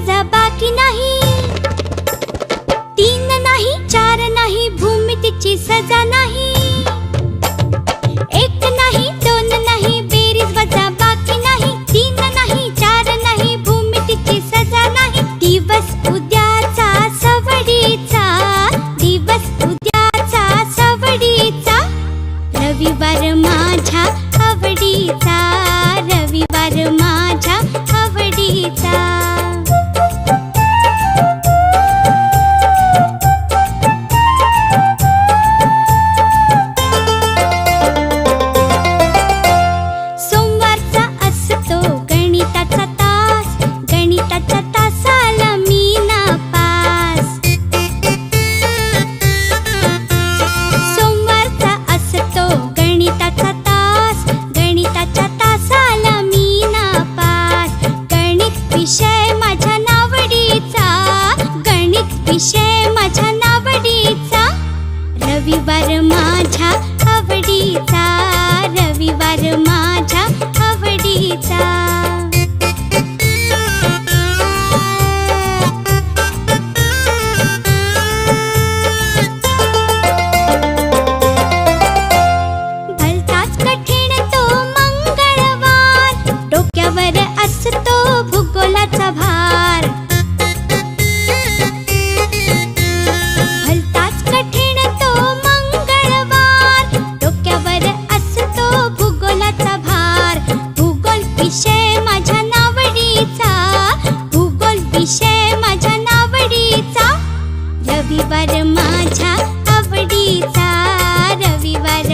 सजा बाकी नहीं। विषय माझ्या नावडीचा. रविवार माझ्या आवडीचा. माझ्या रविवार माझ्या आवडीचा रविवार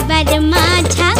बर माझा